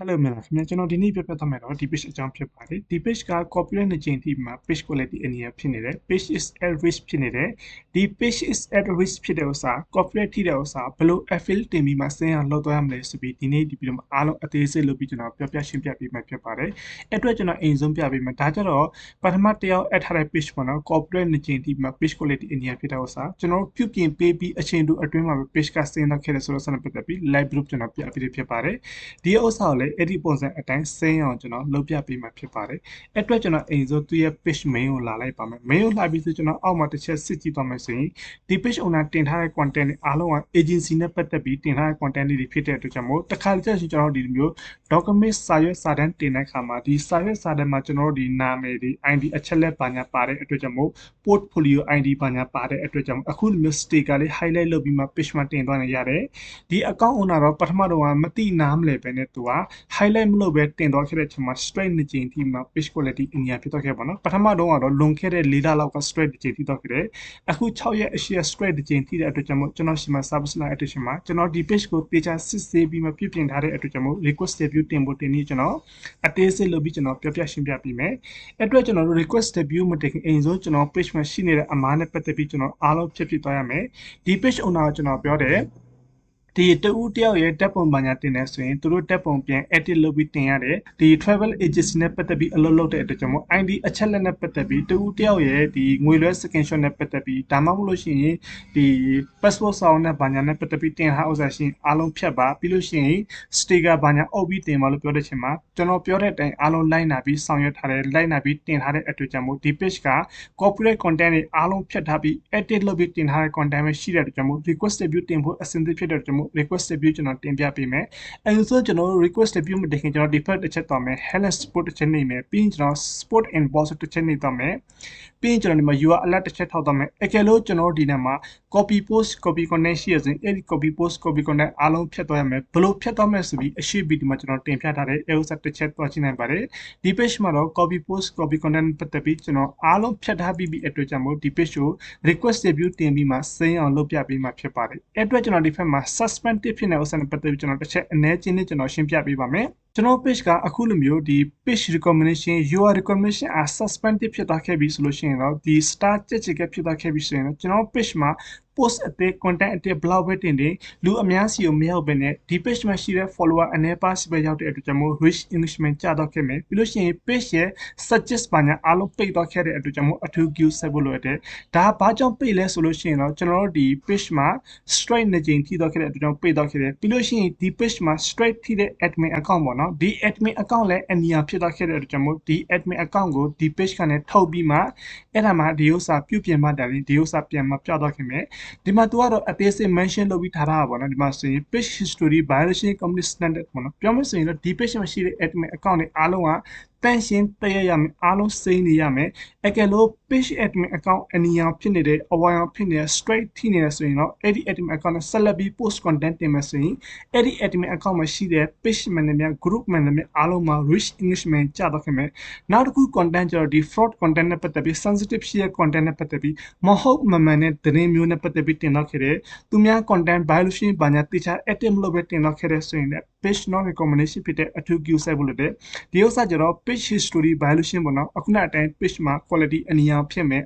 Hello မင်္ဂလာခင်ဗျာကျွန်တော်ဒီနေ့ပြပြသွားမယ်တော့ဒီ page အကြောင်းဖြစ်ပါတယ်ဒီ page က copyright နှစ်ကြိမ်ထိမှာ page quality အနေနဲ့ဖြစ်နေတယ် page is at risk ဖြစ်နေတယ်ဒီ page is at risk ဖြစ်တဲ့ဥစ္စာ copyright ထိတဲ့ဥစ္စာဘယ်လို affiliate တင်ပြီးမှဆင်းအောင်လုပ်သွားရမလဲဆိုပြီးဒီနေ့ဒီဗီဒီယိုမှာအားလုံးအသေးစိတ်လုပ်ပြီးကျွန်တော်ပြောပြရှင်းပြပေးမှာဖြစ်ပါတယ်အဲ့အတွက်ကျွန်တော်အိမ်ဆုံးပြပေးမယ်ဒါကြတော့ပထမတစ်ယောက် add ထားတဲ့ page ပေါ့နော် copyright နှစ်ကြိမ်ထိမှာ page quality အနေနဲ့ဖြစ်တဲ့ဥစ္စာကျွန်တော်ပြုပြင်ပေးပြီးအချိန်တူအတွင်းမှာပဲ page ကဆင်းတော့ခဲ့တယ်ဆိုတော့ဆက်လက်ပတ်သက်ပြီး live group ကျွန်တော်ပြပေးဖြစ်ပါတယ်ဒီဥစ္စာကိုလည်းအဲ့ဒီပုံစံအတိုင်းဆင်းအောင်ကျွန်တော်လုပ်ပြပေးမှာဖြစ်ပါတယ်။အဲ့အတွက်ကျွန်တော်အိမ်စိုးသူ့ရဲ့ page main ကိုလာလိုက်ပါမယ်။ main ကိုလာပြီးဆိုကျွန်တော်အောက်မှာတစ်ချက်စစ်ကြည့်သွားမယ်ဆိုရင်ဒီ page owner တင်ထားတဲ့ content တွေအားလုံးက agency နဲ့ပတ်သက်ပြီးတင်ထားတဲ့ content တွေဖြစ်တဲ့အတွက်ကြောင့်မို့တစ်ခါတည်းကျွန်တော်ဒီလိုမျိုး document စာရွက်စာတမ်းတင်တဲ့အခါမှာဒီစာရွက်စာတမ်းမှာကျွန်တော်တို့ဒီနာမည်တွေ ID အချက်လက်ပါညာပါတဲ့အတွက်ကြောင့်မို့ portfolio ID ပါညာပါတဲ့အတွက်ကြောင့်အခုလိုမျိုး sticker လေး highlight လုပ်ပြီးမှ page မှာတင်သွားနေရတယ်။ဒီ account owner တော့ပထမတော့မသိနားမလဲပဲနဲ့သူက highlight မလုပ်ပဲတင်သွားခဲ့တဲ့ချိန်မှာ straight နှစ်ကြိမ်ထိမှာ page quality အညာဖြစ်သွားခဲ့ပါတော့ပထမတော့ကတော့လွန်ခဲ့တဲ့၄လလောက်က straight တစ်ကြိမ်ထိသွားခဲ့တယ်အခု6ရက်အရှိ straight တစ်ကြိမ်ထိတဲ့အတွက်ကြောင့်မို့ကျွန်တော်ရှိမှာ service line edition မှာကျွန်တော်ဒီ page ကိုတေချာစစ်ဆေးပြီးမှပြုပြင်ထားတဲ့အတွက်ကြောင့်မို့ request review တင်ဖို့တင်ပြီးကျွန်တော်အသေးစိတ်လုပ်ပြီးကျွန်တော်ပြပြရှင်းပြပေးမယ်အဲ့အတွက်ကျွန်တော်တို့ request review မတင်ခင်အိမ်ဆုံးကျွန်တော် page မှာရှိနေတဲ့အမားနဲ့ပတ်သက်ပြီးကျွန်တော်အားလုံးဖြစ်ဖြစ်သွားရမယ်ဒီ page owner ကိုကျွန်တော်ပြောတယ် ဒီတဦးတယောက်ရဲ့တက်ပုံပညာတင်နေဆိုရင်သူတို့တက်ပုံပြန် edit လုပ်ပြီးတင်ရတယ်ဒီ travel agency နဲ့ပတ်သက်ပြီးအလုပ်လုပ်တဲ့အတွက်ကြောင့်မို့ ID အချက်လက်နဲ့ပတ်သက်ပြီးတဦးတယောက်ရဲ့ဒီငွေလွှဲ screenshot နဲ့ပတ်သက်ပြီးဒါမှမဟုတ်လို့ရှိရင်ဒီ passport စာအုပ်နဲ့ဘာညာနဲ့ပတ်သက်ပြီးတင်ထားဥစ္စာရှင်အားလုံးဖြတ်ပါပြီးလို့ရှိရင် sticker ဘာညာအုပ်ပြီးတင်ပါလို့ပြောတဲ့ချိန်မှာကျွန်တော်ပြောတဲ့အတိုင်းအားလုံးလိုက်နာပြီးဆောင်ရွက်ထားတယ်လိုက်နာပြီးတင်ထားတဲ့အတွက်ကြောင့်မို့ဒီ page က copyright content တွေအားလုံးဖြတ်ထားပြီး edit လုပ်ပြီးတင်ထားတဲ့ content ပဲရှိတဲ့အတွက်ကြောင့်မို့ request review တင်ဖို့အဆင်သင့်ဖြစ်တဲ့အတွက်ကြောင့်မို့ request review ကျွန်တော်တင်ပြပေးမယ်။အဲဆိုကျွန်တော် request review မတင်ခင်ကျွန်တော် default တစ်ချက်တော့မယ် hello sport တစ်ချက်နေမယ်ပြီးရင်ကျွန်တော် sport inbox တစ်ချက်နေတော့မယ်ပြီးရင်ကျွန်တော်ဒီမှာ URL alert တစ်ချက်ထောက်တော့မယ်အကယ်လို့ကျွန်တော်ဒီနေ့မှာ copy post copy content ရှိရစဉ်အဲ့ဒီ copy post copy content အားလုံးဖြတ်သွားရမယ်ဘလို့ဖြတ်သွားမယ်ဆိုပြီးအရှိဗီဒီယိုမှာကျွန်တော်တင်ပြထားတဲ့ EOS တစ်ချက်သွားကြည့်နိုင်ပါတယ်ဒီ page မှာတော့ copy post copy content ပတ်သက်ပြီးကျွန်တော်အားလုံးဖြတ်ထားပြီးပြီအတွက်ကြောင့်မို့ဒီ page ကို request review တင်ပြီးမှစင်းအောင်လုပ်ပြပေးမှာဖြစ်ပါတယ်အဲ့အတွက်ကျွန်တော်ဒီဖက်မှာ suspended ဖြစ်နေဥစ္စာနဲ့ပတ်သက်ပြီးကျွန်တော်တစ်ချက်အနည်းချင်းလေးကျွန်တော်ရှင်းပြပေးပါမယ်ကျွန်တော် page ကအခုလိုမျိုးဒီ page recommendation your recommendation အ suspended ဖြစ်သွားခဲ့ပြီဆိုလို့ရှိရင်တော့ဒီ star ချက်ချက်ကဖြစ်သွားခဲ့ပြီဆိုရင်တော့ကျွန်တော် page မှာ post အသေး content အသေး blog ပဲတင်တင်လူအများစီကိုမရောက်ဘဲနဲ့ဒီ page မှာရှိတဲ့ follower အနည်းပါးစီပဲရောက်တဲ့အတွက်ကြောင့်မို့ reach engagement ကျတော့ခဲ့မယ်ပြီးလို့ရှိရင် page ရဲ့ suggest ဘာညာအားလုံးပိတ်သွားခဲ့တဲ့အတွက်ကြောင့်မို့အထူး queue ဆက်ဖို့လိုတယ်ဒါဘာကြောင့်ပိတ်လဲဆိုလို့ရှိရင်တော့ကျွန်တော်တို့ဒီ page မှာ straight နှစ်ကြိမ်ထိသွားခဲ့တဲ့အတွက်ကြောင့်ပိတ်သွားခဲ့တယ်ပြီးလို့ရှိရင်ဒီ page မှာ straight ထိတဲ့ admin account ပေါ့နော်ဒီ admin account လည်းအနီယာဖြစ်သွားခဲ့တဲ့အတွက်ကြောင့်မို့ဒီ admin account ကိုဒီ page ကနေထုတ်ပြီးမှအဲ့ဒါမှဒီဥစ္စာပြုပြင်မှတယ်ဒီဥစ္စာပြန်မှပြတော့ခင်မယ်ဒီမှာသူကတော့ အသေးစိတ် mention လုပ်ပြီးထားတာပါနော်ဒီမှာဆိုရင် page history violation company standard ပေါ့နော်ပြောမယ်ဆိုရင်တော့ဒီ page မှာရှိတဲ့ admin account တွေအားလုံးက တန့်ရှင်းတရရမယ်အားလုံးစိမ့်နေရမယ်အကယ်လို့ page admin account အနီရောင်ဖြစ်နေတဲ့အဝိုင်အောင်ဖြစ်နေတဲ့ straight ထိနေတယ်ဆိုရင်တော့အဲ့ဒီ admin account နဲ့ဆက်လက်ပြီး post content တင်မယ်ဆိုရင်အဲ့ဒီ admin account မှာရှိတဲ့ page မှန်တယ်များ group မှန်တယ်များအားလုံးမှာ rich engagement ကျတော့ခင်ဗျနောက်တစ်ခု content ကျတော့ဒီ fraud content နဲ့ပတ်သက်ပြီး sensitive ရှိတဲ့ content နဲ့ပတ်သက်ပြီးမဟုတ်မမှန်တဲ့သတင်းမျိုးနဲ့ပတ်သက်ပြီးတင်တော့ခဲ့တယ်သူများ content violation ဘာညာတိကျ active လုပ်ပဲတင်တော့ခဲ့တဲ့ဆိုရင်လည်း page not recommendation ဖြစ်တဲ့အထူး queue ဆက်ဖို့လို့တဲ့ဒီဥစ္စာကျတော့ page history violation ပေါ့နော်အခုနအတိုင်း page မှာ quality အနီရောင်ဖြစ်မယ်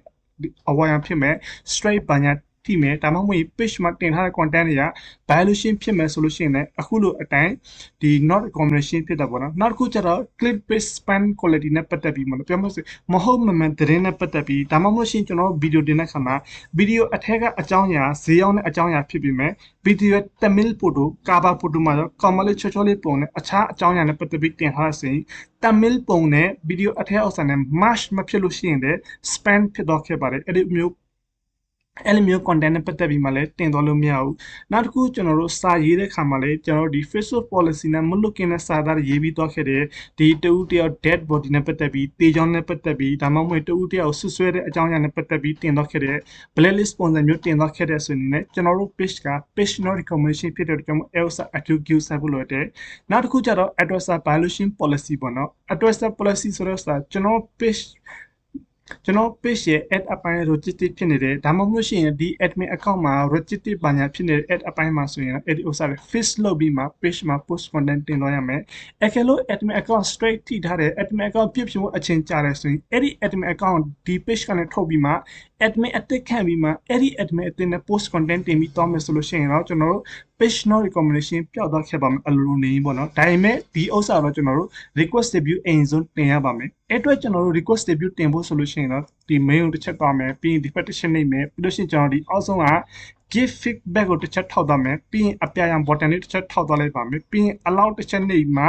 အဝါရောင်ဖြစ်မယ် straight ဘာညာ ထိမယ်ဒါမှမဟုတ် page မှာတင်ထားတဲ့ content တွေက violation ဖြစ်မယ်ဆိုလို့ရှိရင်လည်းအခုလိုအတိုင်းဒီ not recommendation ဖြစ်တာပေါ့နော်နောက်တစ်ခုကျတော့ click page spam quality နဲ့ပတ်သက်ပြီးမလို့ပြောမှဆိုမဟုတ်မမှန်သတင်းနဲ့ပတ်သက်ပြီးဒါမှမဟုတ်ရှင်ကျွန်တော်ဗီဒီယိုတင်တဲ့ခါမှာဗီဒီယိုအထက်ကအကြောင်းအရာဈေးရောက်တဲ့အကြောင်းအရာဖြစ်ပြီးမယ်ဗီဒီယိုတမီလ်ဖိုတိုကာဘာဖိုတိုမှာတော့ကောင်မလေးချောချောလေးပုံနဲ့အခြားအကြောင်းအရာနဲ့ပတ်သက်ပြီးတင်ထားတဲ့ဆိုရင်တမီလ်ပုံနဲ့ဗီဒီယိုအထက်အောက်ဆန်နဲ့ match မဖြစ်လို့ရှိရင်လည်း spam ဖြစ်တော့ခဲ့ပါတယ်အဲ့ဒီမျိုး အဲ့လိုမျိုး content နဲ့ပတ်သက်ပြီးမှလည်းတင်သွားလို့မရဘူးနောက်တစ်ခုကျွန်တော်တို့စာရေးတဲ့ခါမှာလည်းကျွန်တော်တို့ဒီ Facebook policy နဲ့မလွတ်ကင်းတဲ့စာသားရေးပြီးသွားခဲ့တယ်ဒီတူတယောက် dead body နဲ့ပတ်သက်ပြီးတေချောင်းနဲ့ပတ်သက်ပြီးဒါမှမဟုတ်တူတယောက်ဆွဆွဲတဲ့အကြောင်းအရာနဲ့ပတ်သက်ပြီးတင်သွားခဲ့တယ် blacklist sponsor မျိုးတင်သွားခဲ့တဲ့ဆိုရင်လည်းကျွန်တော်တို့ page က page not recommendation ဖြစ်တဲ့ကြောင့် ELSA attribute ဆက်ဖို့လိုတယ်နောက်တစ်ခုကျတော့ address violation policy ပေါ့နော် address policy ဆိုတော့ကျွန်တော် page ကျွန်တော် page ရဲ့ add အပိုင်း register ဖြစ်နေတယ်ဒါမှမဟုတ်ရှင်ဒီ admin account မှာ register ဘာညာဖြစ်နေတဲ့ add အပိုင်းမှာဆိုရင်အဲ့ဒီဥစ္စာတွေ fix လုပ်ပြီးမှ page မှာ post content တင်သွားရမယ်အကယ်လို့ admin account straight ထိထားတယ် admin account ပြည့်ဖြူအချင်းကြာတယ်ဆိုရင်အဲ့ဒီ admin account ဒီ page ကနေထုတ်ပြီးမှ admin အသစ်ခံပြီးမှအဲ့ဒီ admin အသစ်နဲ့ post content တင်ပြီးသွားမယ်ဆိုလို့ရှိရင်တော့ကျွန်တော်တို့ page no recommendation ပျောက်သွားခဲ့ပါမယ်အလိုလိုနေပေါ့နော်ဒါပေမဲ့ဒီဥစ္စာတော့ကျွန်တော်တို့ request debut အရင်ဆုံးတင်ရပါမယ်အဲ့အတွက်ကျွန်တော်တို့ request debut တင်ဖို့ဆိုလို့ရှိရင်တော့ဒီ mail ကိုတစ်ချက်သွားမယ်ပြီးရင်ဒီ petition နေမယ်ပြီးလို့ရှိရင်ကျွန်တော်ဒီအောက်ဆုံးက give feedback ကိုတစ်ချက်ထောက်သွားမယ်ပြီးရင်အပြရန် button လေးတစ်ချက်ထောက်သွားလိုက်ပါမယ်ပြီးရင် allow တစ်ချက်နေမှ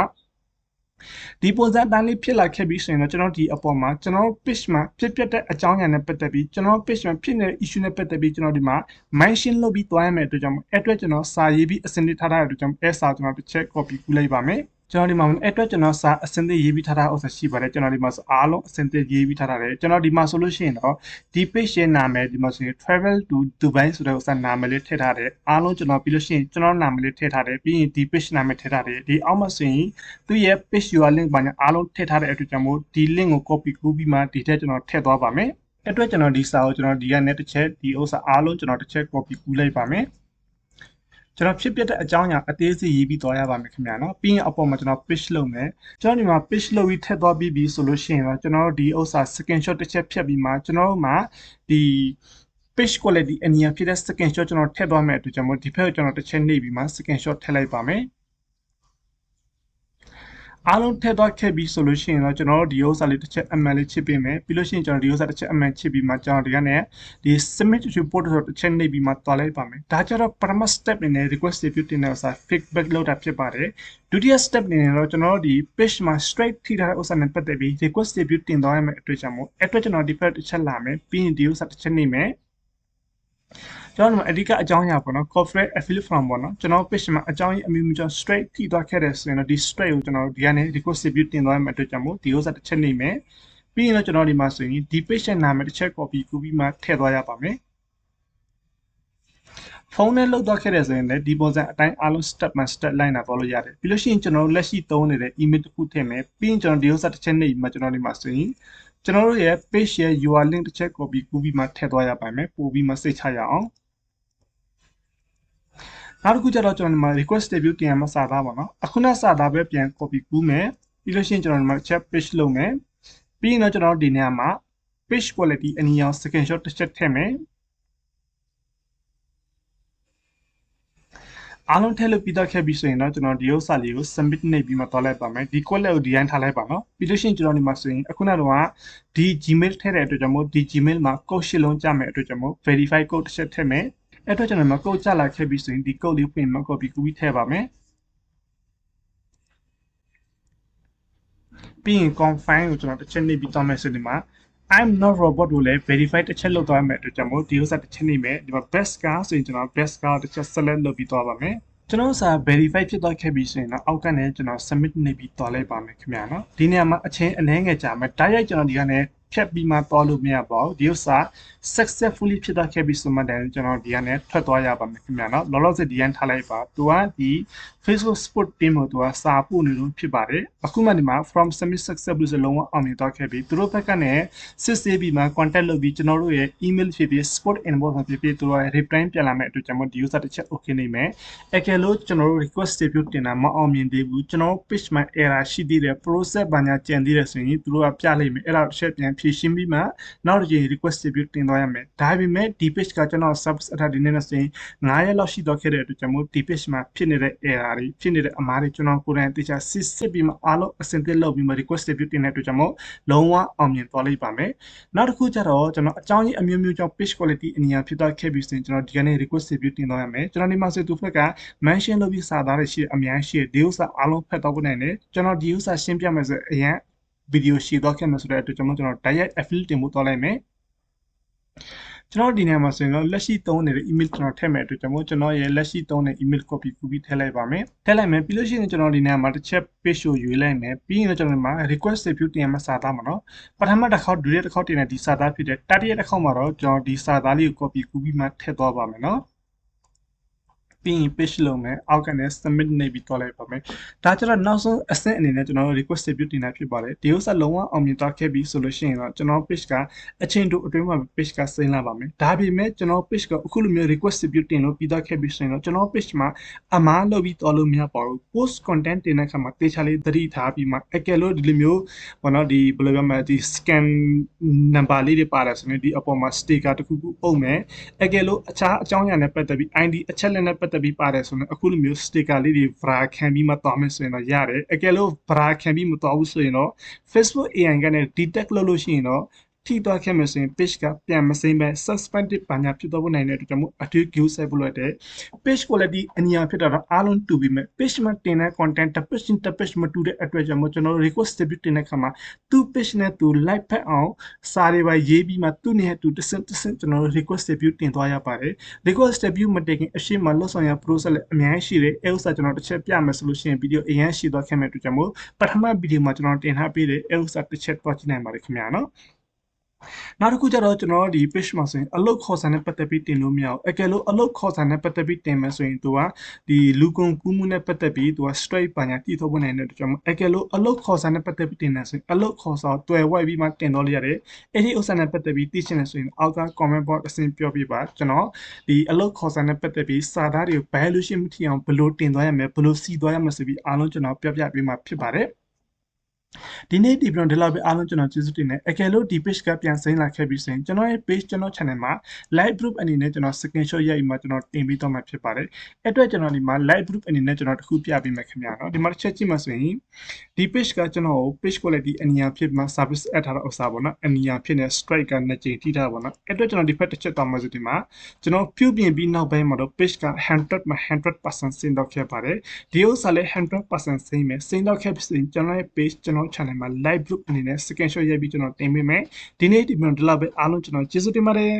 ဒီပုံစံအတိုင်းလေးဖြစ်လာခဲ့ပြီးဆိုရင်တော့ကျွန်တော်ဒီအပေါ်မှာကျွန်တော် page မှာဖြစ်ပျက်တဲ့အကြောင်းအရာနဲ့ပတ်သက်ပြီးကျွန်တော် page မှာဖြစ်နေတဲ့ issue နဲ့ပတ်သက်ပြီးကျွန်တော်ဒီမှာ mention လုပ်ပြီးသွားရမယ်အတွက်ကြောင့်အဲ့အတွက်ကျွန်တော်စာရေးပြီးအစနစ်ထားထားတဲ့အတွက်ကြောင့်အဲ့စာကျွန်တော်တစ်ချက် copy ကူးလိုက်ပါမယ် ကျွန်တော်ဒီမှာအဲ့အတွက်ကျွန်တော်စာအစင်သစ်ရေးပြီးထားတာဥစ္စာရှိပါတယ်ကျွန်တော်ဒီမှာဆိုအားလုံးအစင်သစ်ရေးပြီးထားတာတယ်ကျွန်တော်ဒီမှာဆိုလို့ရှိရင်တော့ဒီ page ရဲ့နာမည်ဒီမှာဆိုရင် travel to Dubai ဆိုတဲ့ဥစ္စာနာမည်လေးထည့်ထားတယ်အားလုံးကျွန်တော်ပြီးလို့ရှိရင်ကျွန်တော်နာမည်လေးထည့်ထားတယ်ပြီးရင်ဒီ page နာမည်ထည့်ထားတယ်ဒီအောက်မှာဆိုရင်သူ့ရဲ့ page URL link ပါညာအားလုံးထည့်ထားတဲ့အတွက်ကြောင့်မို့ဒီ link ကို copy ကူးပြီးမှဒီထက်ကျွန်တော်ထည့်သွားပါမယ်အတွက်ကျွန်တော်ဒီစာကိုကျွန်တော်ဒီကနေတစ်ချက်ဒီဥစ္စာအားလုံးကျွန်တော်တစ်ချက် copy ကူးလိုက်ပါမယ် ကျွန်တော်ဖြစ်ပျက်တဲ့အကြောင်းအရာအသေးစိတ်ရေးပြီးသွားရပါမယ်ခင်ဗျာနော်ပြီးရင်အပေါ်မှာကျွန်တော် page လုပ်မယ်ကျွန်တော်ဒီမှာ page လုပ်ပြီးထည့်သွားပြီးပြီဆိုလို့ရှိရင်တော့ကျွန်တော်တို့ဒီဥစ္စာ screenshot တစ်ချက်ဖြတ်ပြီးမှကျွန်တော်တို့မှာဒီ page quality အနည်းဖြစ်တဲ့ screenshot ကျွန်တော်ထည့်သွားမယ်အတွက်ကျွန်တော်ဒီဘက်ကိုကျွန်တော်တစ်ချက်နှိပ်ပြီးမှ screenshot ထည့်လိုက်ပါမယ် အားလုံးထည့်သွားခဲ့ပြီဆိုလို့ရှိရင်တော့ကျွန်တော်တို့ဒီဥစ္စာလေးတစ်ချက်အမှန်လေးချစ်ပေးမယ်ပြီးလို့ရှိရင်ကျွန်တော်ဒီဥစ္စာတစ်ချက်အမှန်ချစ်ပြီးမှကျွန်တော်ဒီကနေဒီ submit report ဆိုတစ်ချက်နှိပ်ပြီးမှတွားလိုက်ပါမယ်ဒါကြတော့ပထမ step အနေနဲ့ request review တင်တဲ့ဥစ္စာ feedback လုပ်တာဖြစ်ပါတယ်ဒုတိယ step အနေနဲ့တော့ကျွန်တော်တို့ဒီ page မှာ straight ထိထားတဲ့ဥစ္စာနဲ့ပတ်သက်ပြီး request review တင်သွားရမယ့်အတွက်ကြောင့်မို့အတွက်ကျွန်တော်ဒီဖက်တစ်ချက်လာမယ်ပြီးရင်ဒီဥစ္စာတစ်ချက်နှိပ်မယ် ကျွန်တော်တို့အဓိကအကြောင်းအရာပေါ့နော် corporate affiliate from ပေါ့နော်ကျွန်တော် page မှာအကြောင်းရင်းအမျိုးမျိုးကြောင့် straight ထိသွားခဲ့တယ်ဆိုရင်တော့ဒီ straight ကိုကျွန်တော်ဒီကနေ request review တင်သွားမယ့်အတွက်ကြောင့်မို့ဒီဥစ္စာတစ်ချက်နေမယ်ပြီးရင်တော့ကျွန်တော်ဒီမှာဆိုရင်ဒီ page ရဲ့နာမည်တစ်ချက် copy ကူးပြီးမှထည့်သွားရပါမယ်ဖုန်းနဲ့လောက်တော့ခဲ့တယ်ဆိုရင်လည်းဒီပုံစံအတိုင်းအားလုံး step by step လိုက်နာသွားလို့ရတယ်ပြီးလို့ရှိရင်ကျွန်တော်လက်ရှိသုံးနေတဲ့ email တစ်ခုထည့်မယ်ပြီးရင်ကျွန်တော်ဒီဥစ္စာတစ်ချက်နေပြီးမှကျွန်တော်ဒီမှာဆိုရင်ကျွန်တော်တို့ရဲ့ page ရဲ့ URL link တစ်ချက် copy ကူးပြီးမှထည့်သွားရပါမယ်ပို့ပြီးမှစိတ်ချရအောင် နောက်တစ်ခုကျတော့ကျွန်တော်ဒီမှာ request debut တင်ရမှာစာသားပါနော်အခုနစာသားပဲပြန် copy ကူးမယ်ပြီးလို့ရှိရင်ကျွန်တော်ဒီမှာ chat page လုပ်မယ်ပြီးရင်တော့ကျွန်တော်ဒီနေရာမှာ page quality အနည်းအောင် screenshot တစ်ချက်ထည့်မယ်အားလုံးထည့်လို့ပြီးတော့ခဲ့ပြီဆိုရင်တော့ကျွန်တော်ဒီဥစ္စာလေးကို submit နှိပ်ပြီးမှသွားလိုက်ပါမယ်ဒီ quote ကိုဒီတိုင်းထားလိုက်ပါနော်ပြီးလို့ရှိရင်ကျွန်တော်ဒီမှာဆိုရင်အခုနကတော့ဒီ Gmail ထည့်တဲ့အတွက်ကြောင့်မို့ဒီ Gmail မှာ code ရှစ်လုံးကြမယ်အတွက်ကြောင့်မို့ verify code တစ်ချက်ထည့်မယ် အဲ့တော့ကျွန်တော်မှာ code ကြလာခဲ့ပြီဆိုရင်ဒီ code လေးဖွင့်မှာ copy ကူပြီးထည့်ပါမယ်ပြီးရင် confine ကိုကျွန်တော်တစ်ချက်နှိပ်ပြီးတောင်းမယ်ဆိုဒီမှာ I'm not robot ကိုလည်း verify တစ်ချက်လုပ်သွားမယ်အတွက်ကြောင့်မို့ဒီဥစ္စာတစ်ချက်နှိပ်မယ်ဒီမှာ best car ဆိုရင်ကျွန်တော် best car တစ်ချက် select လုပ်ပြီးသွားပါမယ်ကျွန်တော်စာ verify ဖြစ်သွားခဲ့ပြီဆိုရင်တော့အောက်ကနေကျွန်တော် submit နေပြီးတွားလိုက်ပါမယ်ခင်ဗျာနော်ဒီနေရာမှာအချင်းအနည်းငယ်ကြာမယ်တိုက်ရိုက်ကျွန်တော်ဒီကနေ ဖြတ်ပြီးမှသွားလို့မရပါဘူးဒီဥစ္စာ successfully ဖြစ်သွားခဲ့ပြီဆိုမှတည်းကျွန်တော်ဒီကနေထွက်သွားရပါမယ်ခင်ဗျာနော်လောလောဆယ်ဒီကနေထားလိုက်ပါသူကဒီ Facebook Sport Team ကိုသူကစာပို့နေလို့ဖြစ်ပါတယ်အခုမှဒီမှာ from submit successfully ဆိုလုံးဝအောင်မြင်သွားခဲ့ပြီသူတို့ဘက်ကနေစစ်ဆေးပြီးမှ contact လုပ်ပြီးကျွန်တော်တို့ရဲ့ email ဖြစ်ဖြစ် sport inbox ဖြစ်ဖြစ်သူတို့ရဲ့ reply ပြန်လာမယ့်အတွက်ကျွန်တော်ဒီ user တစ်ချက် okay နေမယ်အကယ်လို့ကျွန်တော်တို့ request review တင်တာမအောင်မြင်သေးဘူးကျွန်တော် page မှာ error ရှိသေးတယ် process ဘာညာကြံသေးတယ်ဆိုရင်သူတို့ကပြလိုက်မယ်အဲ့ဒါတစ်ချက်ပြန်ဖြည့်ရှင်းပြီးမှနောက်တစ်ချိန် request review တင်သွားရမယ်ဒါပေမဲ့ဒီ page ကကျွန်တော် service အထာဒီနေ့နဲ့ဆိုရင်9ရက်လောက်ရှိတော့ခဲ့တဲ့အတွက်ကျွန်တော်ဒီ page မှာဖြစ်နေတဲ့ error တွေဖြစ်နေတဲ့အမှားတွေကျွန်တော်ကိုယ်တိုင်တေချာစစ်စစ်ပြီးမှအားလုံးအဆင်သင့်လုပ်ပြီးမှ request review တင်တဲ့အတွက်ကျွန်တော်လုံးဝအောင်မြင်သွားလိမ့်ပါမယ်နောက်တစ်ခုကျတော့ကျွန်တော်အကြောင်းကြီးအမျိုးမျိုးကြောင့် page quality အနည်းဖြစ်သွားခဲ့ပြီဆိုရင်ကျွန်တော်ဒီကနေ့ request review တင်သွားရမယ်ကျွန်တော်ဒီမှာဆိုသူဖက်က mention လုပ်ပြီးစာသားတွေရှိအများရှိဒီဥစ္စာအားလုံးဖတ်တော့ဖို့နိုင်တယ်ကျွန်တော်ဒီဥစ္စာရှင်းပြမယ်ဆိုအရင်ဗီဒီယိုရှည်တော့ခဲ့မယ်ဆိုတဲ့အတွက်ကျွန်တော်ကျွန်တော် direct affiliate တင်ဖို့သွားလိုက်မယ် ကျွန်တော်ဒီနေရာမှာဆိုရင်တော့လက်ရှိသုံးနေတဲ့ email ကျွန်တော်ထည့်မယ်အတွက်ကျွန်တော်ကျွန်တော်ရဲ့လက်ရှိသုံးတဲ့ email copy ကူပြီးထည့်လိုက်ပါမယ်ထည့်လိုက်မယ်ပြီးလို့ရှိရင်ကျွန်တော်ဒီနေရာမှာတစ်ချက် page ကိုရွေးလိုက်မယ်ပြီးရင်တော့ကျွန်တော်ဒီမှာ request review တင်ရမှာစာသားမှာနော်ပထမတစ်ခေါက်ဒုတိယတစ်ခေါက်တင်တဲ့ဒီစာသားဖြစ်တဲ့တတိယတစ်ခေါက်မှာတော့ကျွန်တော်ဒီစာသားလေးကို copy ကူပြီးမှထည့်သွားပါမယ်နော် ပြီးရင် page လုပ်မယ်အောက်ကနေ submit နေပြီးတော့လိုက်ပါမယ်ဒါကြတော့နောက်ဆုံးအဆင့်အနေနဲ့ကျွန်တော်တို့ request ပြုတင်တာဖြစ်ပါတယ်ဒီဥစ္စာလုံးဝအောင်မြင်သွားခဲ့ပြီဆိုလို့ရှိရင်တော့ကျွန်တော် page ကအချိန်တိုအတွင်းမှာ page ကစိမ့်လာပါမယ်ဒါပေမဲ့ကျွန်တော် page ကအခုလိုမျိုး request ပြုတင်လို့ပြီးသွားခဲ့ပြီဆိုရင်တော့ကျွန်တော် page မှာအမားလုပ်ပြီးတော်လို့မရပါဘူး post content တင်တဲ့အခါမှာတေချာလေးသတိထားပြီးမှအကယ်လို့ဒီလိုမျိုးဘောနော်ဒီဘယ်လိုပြောမလဲဒီ scan number လေးတွေပါတယ်ဆိုရင်ဒီအပေါ်မှာ sticker တစ်ခုခုအုပ်မယ်အကယ်လို့အခြားအကြောင်းအရာနဲ့ပတ်သက်ပြီး ID အချက်လက်နဲ့ပတ်သက်ပြီးပါတယ်ဆိုရင်အခုလိုမျိုး sticker လေးတွေ vra ခံပြီးမှသွားမယ်ဆိုရင်တော့ရတယ်အကယ်လို့ vra ခံပြီးမသွားဘူးဆိုရင်တော့ Facebook AI ကနေ detect လုပ်လို့ရှိရင်တော့ ထိသွားခဲ့မယ်ဆိုရင် page ကပြန်မစိမ့်ပဲ suspended ဘာညာဖြစ်သွားဖို့နိုင်တဲ့အတွက်ကြောင့်မို့အထူး view ဆက်ဖို့လိုတဲ့ page quality အညာဖြစ်တော့အားလုံးတူပြီးမဲ့ page မှာတင်တဲ့ content တစ် page တစ် page မတူတဲ့အတွက်ကြောင့်မို့ကျွန်တော် request debut တင်တဲ့ခါမှာသူ့ page နဲ့သူ like ဖက်အောင်စာတွေပါရေးပြီးမှသူ့နဲ့သူတစ်စက်တစ်စက်ကျွန်တော် request debut တင်သွားရပါတယ် request debut မတင်ခင်အရှိမလွတ်ဆောင်ရ process လည်းအများကြီးရှိတယ်အဲဥစ္စာကျွန်တော်တစ်ချက်ပြမယ်ဆိုလို့ရှိရင် video အရင်ရှိသွားခဲ့မဲ့အတွက်ကြောင့်မို့ပထမ video မှာကျွန်တော်တင်ထားပေးတယ်အဲဥစ္စာတစ်ချက်တော့ကြည့်နိုင်ပါတယ်ခင်ဗျာနော် နောက်တစ်ခုကျတော့ကျွန်တော်တို့ဒီ page မှာဆိုရင်အလုတ်ခေါ်ဆန်နဲ့ပတ်သက်ပြီးတင်လို့မရဘူးအကယ်လို့အလုတ်ခေါ်ဆန်နဲ့ပတ်သက်ပြီးတင်မယ်ဆိုရင်သူကဒီလူကုန်ကူးမှုနဲ့ပတ်သက်ပြီးသူက straight ပါညာတည်ထုတ်ဖို့နိုင်တဲ့အတွက်ကြောင့်အကယ်လို့အလုတ်ခေါ်ဆန်နဲ့ပတ်သက်ပြီးတင်တယ်ဆိုရင်အလုတ်ခေါ်စာတွယ်ဝိုက်ပြီးမှတင်တော့လို့ရတယ်အဲ့ဒီဥစ္စာနဲ့ပတ်သက်ပြီးသိချင်တယ်ဆိုရင်အောက်က comment box အဆင့်ပြောပြပါကျွန်တော်ဒီအလုတ်ခေါ်ဆန်နဲ့ပတ်သက်ပြီးစာသားတွေကို valuation မထီအောင်ဘယ်လိုတင်သွားရမလဲဘယ်လိုစီသွားရမလဲဆိုပြီးအားလုံးကျွန်တော်ပြောပြပေးမှာဖြစ်ပါတယ် ဒီနေ့ဒီပြန်ဒီလောက်ပဲအားလုံးကျွန်တော်ကျေးဇူးတင်တယ်အကယ်လို့ဒီ page ကပြန်စိမ့်လာခဲ့ပြီဆိုရင်ကျွန်တော်ရဲ့ page ကျွန်တော် channel မှာ live group အနေနဲ့ကျွန်တော် screenshot ရိုက်ပြီးမှကျွန်တော်တင်ပေးတော့မှာဖြစ်ပါတယ်အဲ့အတွက်ကျွန်တော်ဒီမှာ live group အနေနဲ့ကျွန်တော်တခုပြပေးမယ်ခင်ဗျာနော်ဒီမှာတစ်ချက်ကြည့်မှဆိုရင်ဒီ page ကကျွန်တော် page quality အနီယာဖြစ်မှာ service add ထားတဲ့ဥစ္စာပေါ့နော်အနီယာဖြစ်နေ strike ကနှစ်ကြိမ်ထိထားပါတော့အဲ့အတွက်ကျွန်တော်ဒီဖက်တစ်ချက်တော့မှဆိုဒီမှာကျွန်တော်ပြုပြင်ပြီးနောက်ပိုင်းမှာတော့ page က100မှာ100%ဆင်းတော့ခဲ့ပါတယ်ဒီဥစ္စာလည်း100%ဆင်းမယ်ဆင်းတော့ခဲ့ပြီဆိုရင်ကျွန်တော်ရဲ့ page ကျွန်တော် channel မှာ live group အနေနဲ့ screenshot ရိုက်ပြီးကျွန်တော်တင်ပေးမယ်ဒီနေ့ဒီမှာဒီလောက်ပဲအားလုံးကျွန်တော်ကျေးဇူးတင်ပါတယ်